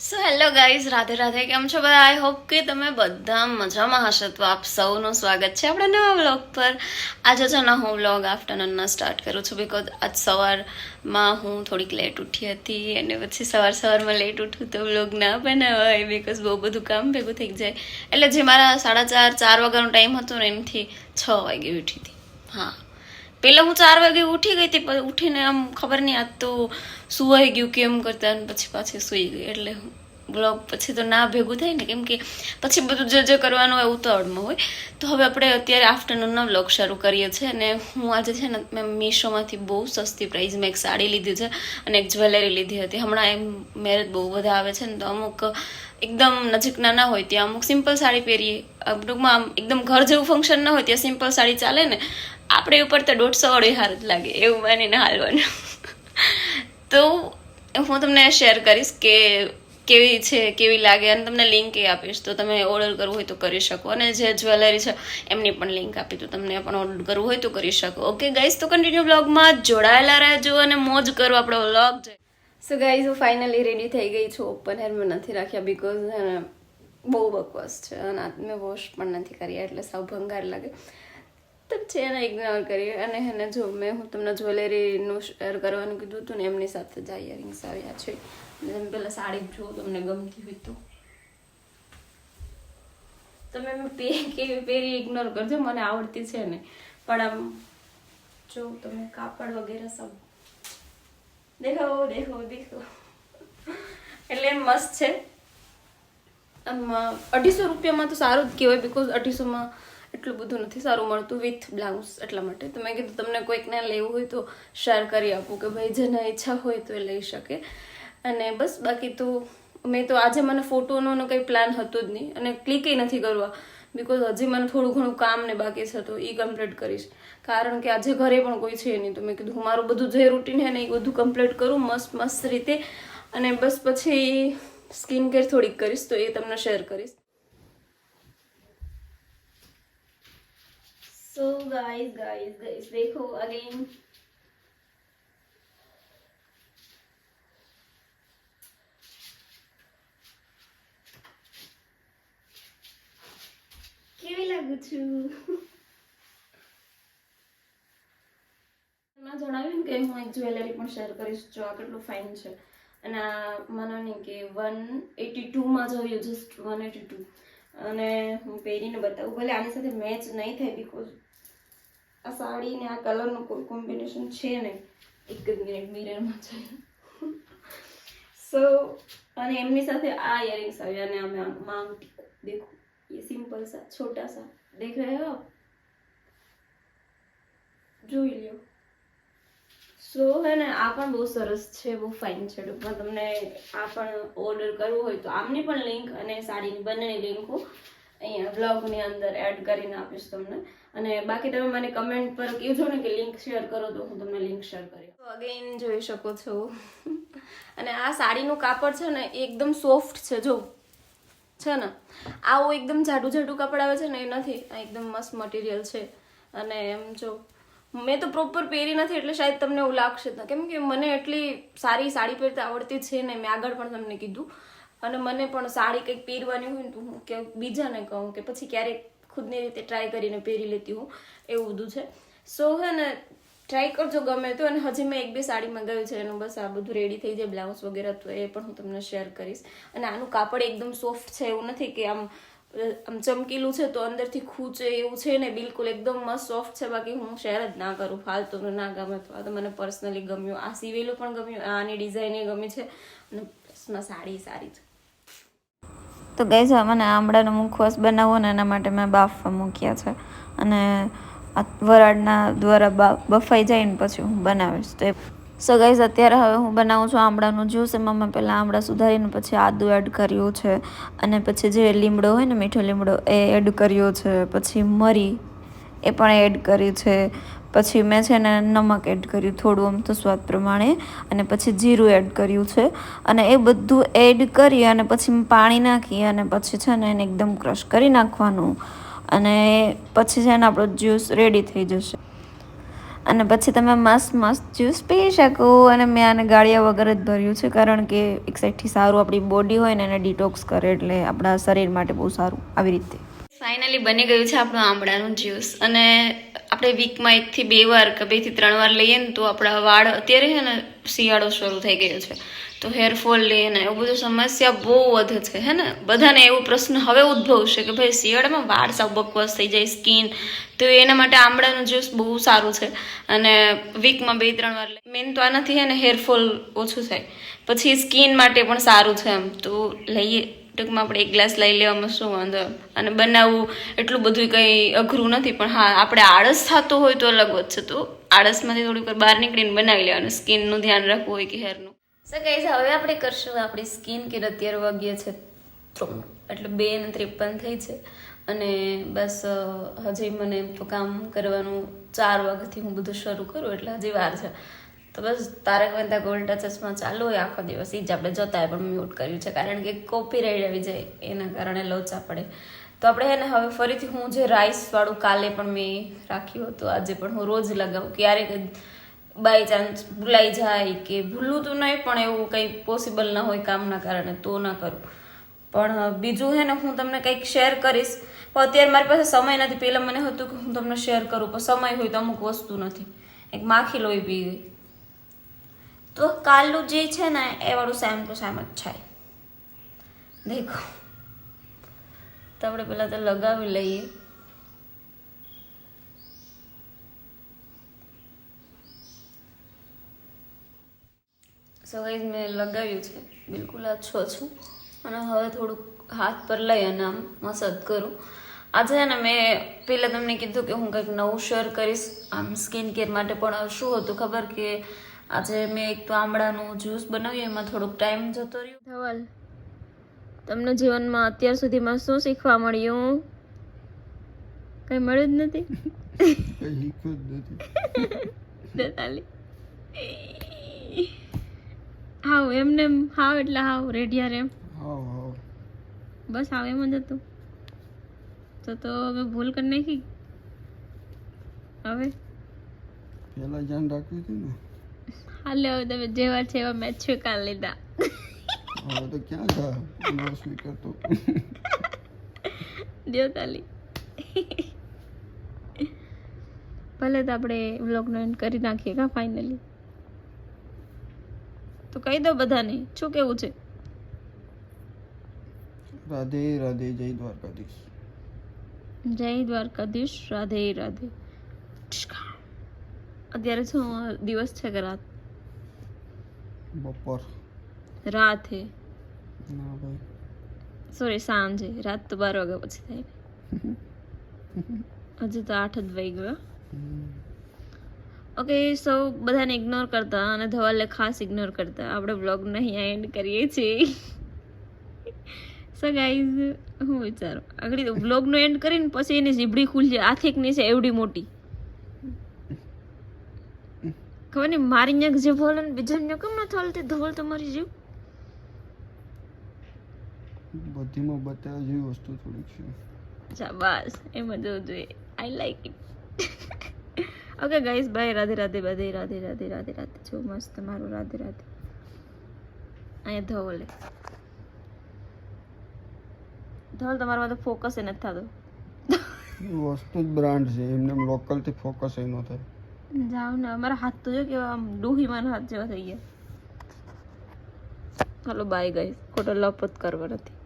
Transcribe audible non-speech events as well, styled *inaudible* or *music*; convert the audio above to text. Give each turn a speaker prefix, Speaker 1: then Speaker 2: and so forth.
Speaker 1: So hello guys Radhe Radhe કેમ છો બધા? આઈ હોપ કે તમે બધા મજામાં હશો. તો આપ સૌનું સ્વાગત છે આપણા નવા વ્લોગ પર. આજે છે ને હું વ્લોગ આફ્ટરનૂનના સ્ટાર્ટ કરું છું બિકોઝ આજ સવારમાં હું થોડીક લેટ ઉઠી હતી અને પછી સવાર સવારમાં લેટ ઉઠું તો વ્લોગ ના બનાવાય બિકોઝ બહુ બધું કામ ભેગું થઈ જાય. એટલે જે મારા સાડા ચાર ચાર વાગ્યાનો ટાઈમ હતો ને એમથી છ વાગે ઉઠી હતી. હા. પહેલાં હું ચાર વાગે ઉઠી ગઈ હતી પણ ઉઠીને આમ ખબર નહીં આજ તો સુવાઈ ગયું કેમ કરતા અને પછી પાછી સૂઈ ગઈ. એટલે બ્લોગ પછી તો ના ભેગું થાય ને, કેમ કે પછી બધું જે જે કરવાનું હોય ઉતાવળમાં હોય. તો હવે આપણે અત્યારે આફ્ટરનૂનનો બ્લોગ શરૂ કરીએ છીએ અને હું આજે છે ને, મેં મીશોમાંથી બહુ સસ્તી પ્રાઇઝમાં એક સાડી લીધી છે અને એક જ્વેલરી લીધી હતી. હમણાં એમ મેરેજ બહુ બધા આવે છે ને, તો અમુક એકદમ નજીકના ના હોય, ત્યાં અમુક સિમ્પલ સાડી પહેરીએ. અમ ટૂંકમાં આમ એકદમ ઘર જેવું ફંક્શન ના હોય, ત્યાં સિમ્પલ સાડી ચાલે ને, આપણે ઉપર તો દોઢસો વાળી હાર જ લાગે, એવું માનીને હાલવાનું. *laughs* તો હું તમને શેર કરીશ કે કેવી છે, કેવી લાગે, અને તમને લિંક એ આપીશ. તો તમે ઓર્ડર કરવું હોય તો કરી શકો, અને જે જ્વેલરી છે, એમની પણ લિંક આપી તો તમને પણ ઓર્ડર કરવું હોય તો કરી શકો. ઓકે ગાઈસ તો કન્ટિન્યુ બ્લોગમાં જોડાયેલા રહેજો, અને મોજ કરો આપણો વ્લોગ સો ગાઈઝ હું ફાઇનલી રેડી થઈ ગઈ છું. ઓપન હેર મેં નથી રાખ્યા બિકોઝ બહુ બકવાસ છે. અને મેં વોશ પણ નથી કર્યા, એટલે સાવ ભંગાર લાગે. તો છે એને ઇગ્નોર કરી અને એને જો મેં, હું તમને જ્વેલરીનું શેર કરવાનું કીધું હતું ને, એમની સાથે જ ઇયરિંગ્સ આવ્યા છે. તમે પહેલાં સાડી જો તમને ગમતી હોય તો. તમે મેં પે, કેવી પહેરી ઇગ્નોર કરજો, મને આવડતી છે ને. પણ આમ, જો તમે કાપડ વગેરે સબ દેખો દેખો દેખો. એટલે મસ્ત છે. અઢીસો રૂપિયામાં તો સારું જ કહેવાય બિકોઝ અઢીસોમાં એટલું બધું નથી સારું મળતું વિથ બ્લાઉઝ એટલા માટે. તો મેં કીધું તમને કોઈકને લેવું હોય તો શેર કરી આપું કે ભાઈ જેને ઈચ્છા હોય તો એ લઈ શકે. અને બસ, બાકી તો મેં તો આજે મને ફોટોનો કંઈ પ્લાન હતો જ નહીં અને ક્લિકે નથી કરવા. બિકોઝ હજી મને થોડું ઘણું કામ ને બાકી છે તો એ કમ્પ્લીટ કરીશ. કારણ કે આજે ઘરે પણ કોઈ છે નહીં. તો મેં કીધું મારું બધું જે રૂટીન છે ને એ બધું કમ્પ્લીટ કરું, મસ્ત મસ્ત રીતે. અને બસ પછી સ્કિન કેર થોડીક કરીશ, તો એ તમને શેર કરીશ. સો ગાઈઝ ગાઈઝ ગાઈઝ દેખો અગેન કેવી લાગુ છું મેં જણાવ્યું ને કે હું એક જ્વેલરી પણ શેર કરીશ જો આ કેટલું ફાઇન છે અને આ મને નહીં કે વન એટી ટુમાં જોયું જસ્ટ વન એટી ટુ અને હું પહેરીને બતાવું ભલે આની સાથે મેચ નહીં થાય બિકોઝ આ સાડી ને આ કલરનું કોઈ કોમ્બિનેશન છે નહીં એક જ મિનિટ મિરરમાં છે સો અને એમની સાથે આ ઇયરિંગ્સ આવ્યા અને અમે માંગ દેખો ये सिंपल सा छोटा सा देख रहे हो आप જોઈ લ્યો સો હે ને, આ પણ બહુ સરસ છે, બહુ ફાઇન છે. ટૂંકમાં તમને આ પણ ઓર્ડર કરવું હોય તો આમની પણ લિંક અને સાડીની બંનેની લિંક હું અહીંયા બ્લોગની અંદર એડ કરીને આપીશ તમને. અને બાકી તમે મને કમેન્ટ પર કહેજો ને કે લિંક શેર કરો તો હું તમને લિંક શેર કરી તો અગેન જોઈ શકો છો. અને આ સાડીનું કાપડ છે ને એકદમ સોફ્ટ છે, જો. છે ને? આવું એકદમ જાડું જાડું કાપડ આવે છે ને, એ નથી. આ એકદમ મસ્ત મટીરિયલ છે. અને એમ જો મેં તો પ્રોપર પહેરી નથી, એટલે શાયદ તમને એવું લાગશે જ કેમ કે મને એટલી સારી સાડી પહેરતા આવડતી છે ને મેં આગળ પણ તમને કીધું. અને મને પણ સાડી કંઈક પહેરવાની હોય ને તો હું કે બીજાને કહું કે પછી ક્યારેક ખુદની રીતે ટ્રાય કરીને પહેરી લેતી હું એવું બધું છે. સો હે ને ટ્રાય કરજો ગમે તો. અને હજી મેં એક બે સાડી મંગાવી છે, એનું બસ આ બધું રેડી થઈ જાય બ્લાઉઝ વગેરે, તો એ પણ હું તમને શેર કરીશ. અને આનું કાપડ એકદમ સોફ્ટ છે, એવું નથી કે આમ આમ ચમકીલું છે તો અંદરથી ખૂચે એવું છે ને બિલકુલ એકદમ મસ્ત સોફ્ટ છે. બાકી હું શેર જ ના કરું, ફાલતુનું ના ગમે તો. આ તો મને પર્સનલી ગમ્યું. આ સિવેલું પણ ગમ્યું. આની ડિઝાઇન ગમી છે. અને પ્લસમાં સાડી સારી છે.
Speaker 2: તો ગઈ છે મને આમળાનો મુખવાસ બનાવવો ને એના માટે મેં બાફવા મૂક્યા છે. અને વરાળના દ્વારા બફાઈ જાય ને પછી હું બનાવીશ. તો સો ગાઈઝ અત્યારે હવે હું બનાવું છું આમળાનું જ્યુસ. એમાં મેં પહેલાં આમળા સુધારીને પછી આદું એડ કર્યું છે. અને પછી જે લીમડો હોય ને, મીઠો લીમડો, એ એડ કર્યો છે. પછી મરી, એ પણ એડ કરી છે. પછી મેં છે ને નમક એડ કર્યું થોડું આમ તો સ્વાદ પ્રમાણે. અને પછી જીરું એડ કર્યું છે. અને એ બધું એડ કરી અને પછી પાણી નાખી અને પછી છે ને એને એકદમ ક્રશ કરી નાખવાનું. અને પછી છે ને આપણો જ્યુસ રેડી થઈ જશે. અને પછી તમે મસ્ત મસ્ત જ્યુસ પી શકો. અને મેં આને ગાળિયા વગર જ ભર્યું છે, કારણ કે એક સાઈડથી સારું આપણી બોડી હોય ને એને ડિટોક્સ કરે એટલે આપણા શરીર માટે બહુ સારું, આવી રીતે.
Speaker 1: ફાઇનલી બની ગયું છે આપણું આંબળાનું જ્યુસ અને આપણે વીકમાં એકથી બે વાર કે બેથી ત્રણ વાર લઈએ ને તો આપણા વાળ અત્યારે છે ને શિયાળો શરૂ થઈ ગયો છે. તો હેરફોલ લઈએ ને એવું બધું સમસ્યા બહુ વધે છે, હે ને? બધાને એવો પ્રશ્ન હવે ઉદ્ભવશે કે ભાઈ શિયાળામાં વાળ સાવ બકવાસ થઈ જાય સ્કિન તો એના માટે આંબળાનું જ્યુસ બહુ સારું છે. અને વીકમાં બે, ત્રણ વાર મેન તો આનાથી હે ને હેરફોલ ઓછું થાય. પછી સ્કિન માટે પણ સારું છે એમ. તો લઈએ. ટૂંકમાં આપણે એક ગ્લાસ લઈ લેવામાં શું વાંધો? અને બનાવવું એટલું બધું કંઈ અઘરું નથી, પણ હા, આપણે આળસ થતો હોય તો અલગ છે તો. આળસમાંથી થોડીક બહાર નીકળીને બનાવી લેવાનું, સ્કિનનું ધ્યાન રાખવું હોય કે હેરનું. સો ગાઈઝ હવે આપણે કરશું આપણી સ્કિન કેર અત્યારે વાગ્યે છે ત્રણ, એટલે બે ને ત્રેપન થઈ છે. અને બસ હજી મને તો કામ કરવાનું ચાર વાગ્યાથી હું બધું શરૂ કરું, એટલે હજી વાર છે. તો બસ તારક મહેતા ગોલ્ડ ચશ્મા ચાલુ હોય આખો દિવસ. એ જ આપણે જોતા હોય, પણ મ્યુટ કર્યું છે, કારણ કે કોપી રાઈડ આવી જાય, એના કારણે લોચા પડે. તો આપણે હે ને હવે ફરીથી હું જે રાઈસવાળું કાલે પણ મેં રાખ્યું હતું, આજે પણ હું રોજ લગાવું. ક્યારેક બાય ચાન્સ ભૂલાઈ જાય કે ભૂલું તો નહીં, પણ એવું કંઈ પોસિબલ ના હોય કામના કારણે તો ના કરું. પણ બીજું હે ને હું તમને કંઈક શેર કરીશ. પણ અત્યારે મારી પાસે સમય નથી. પહેલાં મને હતું કે હું તમને શેર કરું, પણ સમય હોય તો અમુક વસ્તુ નથી. એક માખી લોહી પી ગઈ. તો કાલનું જે છે ને, એ વાળું સેમ ટુ સેમ જ છે દેખો. તો આપણે પહેલાં તો લગાવી લઈએ. સો ગાઈઝ મેં લગાવ્યું છે. બિલકુલ આછો છું અને હવે થોડુંક હાથ પર લઈ અને આમ મસાજ કરું. આજે છે ને મેં પહેલાં તમને કીધું કે હું કંઈક નવું શેર કરીશ. આમ સ્કિન કેર માટે પણ શું હતું ખબર કે આજે મેં એક તો આમળાનું જ્યુસ બનાવ્યું એમાં થોડોક ટાઈમ જતો રહ્યો. ધવલ તમને જીવનમાં અત્યાર સુધીમાં શું શીખવા મળ્યું? કંઈ મળ્યું જ નથી?
Speaker 3: કઈ શીખ્યું જ નથી.
Speaker 1: દેતાલી હાવ એમને એમ હાવ એટલે હાવ રેડિયા રેમ બસ હાવ એમ જ હતું. તો તો હવે ભૂલ કરી નાખી? હવે?
Speaker 3: પેલા ધ્યાન રાખ્યું હતું ને?
Speaker 1: હાલે હવે તમે જેવા છે એવા મેં છુકા લીધા.
Speaker 3: હવે તો ક્યાં જા? તો દેવ
Speaker 1: તાલી. ભલે તો આપણે વ્લોગનો એન્ડ કરી નાખીએ કા ફાઇનલી તો કહી દો બધાને શું કેવું છે?
Speaker 3: રાધે રાધે જય દ્વારકાધીશ.
Speaker 1: જય દ્વારકાધીશ રાધે રાધે. અત્યારે શું દિવસ છે કે રાત?
Speaker 3: બપોર.
Speaker 1: રાત? હે
Speaker 3: ના ભાઈ.
Speaker 1: સોરી સાંજે. રાત તો બાર વાગ્યા પછી થાય. *laughs* હજુ તો આઠ જ વાગી ગયો ઓકે સૌ બધાને ઇગ્નોર કરતા અને ધવાલને ખાસ ઇગ્નોર કરતા. આપણે બ્લોગ નહીં એન્ડ કરીએ છીએ. સો ગાઈઝ હું વિચારું. આગળ તો બ્લોગનો એન્ડ કરીને પછી એની જીબડી ખુલશે આથેકની છે એવડી મોટી. ખબર નહીં મારી ન્યાક જે ભોલ ને બીજા ન્યાક કેમ નથી હાલતી? ધોલ તમારી જીવ.
Speaker 3: બધીમાં બતાવ્યા જેવી વસ્તુ થોડીક છે.
Speaker 1: શાબાશ એમ જ જોઈએ. I like it okay guys bye Radhe Radhe બધે રાધે રાધે રાધે રાધે. જો મસ્ત મારું રાધે રાધે. અહીંયા ધવલે. ધવલ તમારામાં તો ફોકસ એ નથી થતો.
Speaker 3: વસ્તુ જ બ્રાન્ડ છે. એમને લોકલથી ફોકસ એ ન થાય.
Speaker 1: જાવ ને, અમારા હાથ તો જો કેવા આમ ડોહીમાના હાથ જેવા થઈ ગયા. ચાલો બાય ગઈ ખોટો લપત કરવા નથી.